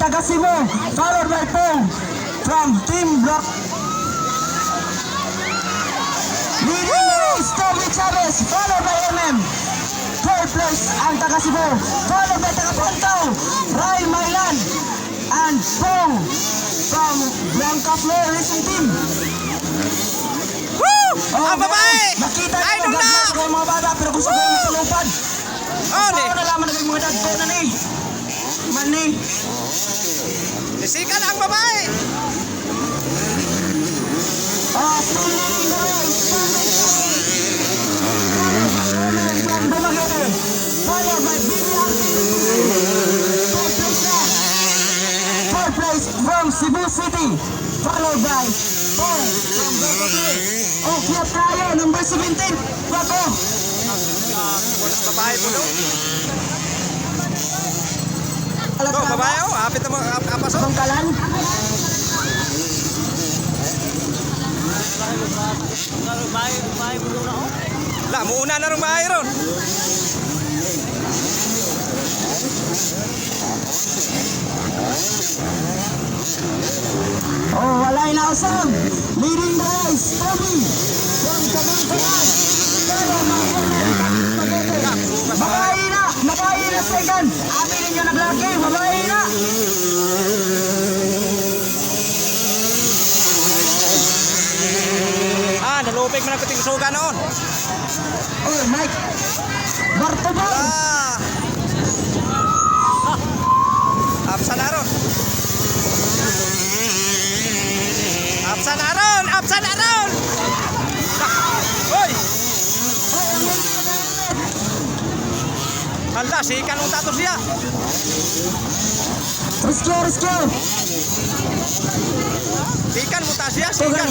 taga Cebu, followed by Pong from Team Block. Leading is Toby Chavez, followed by MM. Third place ang taga Cebu, followed by taga Puntaw, Ray Mailan, and Pong from Blanca Flor Racing Team. Woo! Oh, Ang babae! Nakita niyo, gagawin ko mga bata, pero gusto ko yung tulupad. Oh, ni. Ako nalaman na yung mga dagko na ni. Mani. Isikan ang babae! Ah. From Cebu City. Followed by Paul from. Oh, kiyat tayo. Number 17. Wako. Bonus babae po daw. Hapit na mo. ap- Apas oh. Bangkalan. La, muuna na rin bahay ron. Oh, wala na usam. Leading the race, Tommy. From Kabantayan. Pero Mabahay na! Mabahay na second! Amin ninyo naglaki! Mabahay na! Ah, nalupig man ang kuting suga noon. Oh, Mike! Bartobon! Ah. Apsa na ron. Apsa na ron! Apsa na ron! Hala, sikan mong tato siya. Rescue, rescue! Sikan mo ta siya, sikan.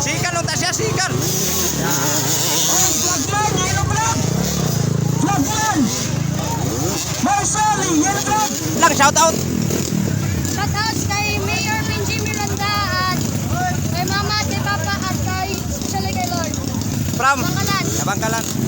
Sikan mo ta siya, sikan. Oh, flagman! Yellow flag! Flagman! Marshall! Yellow flag! Lang, shout out. Shoutout kay Mayor Benji Miranda at kay Mama, kay Papa at kay kay Lord. From Bangkalan. Kabangkalan.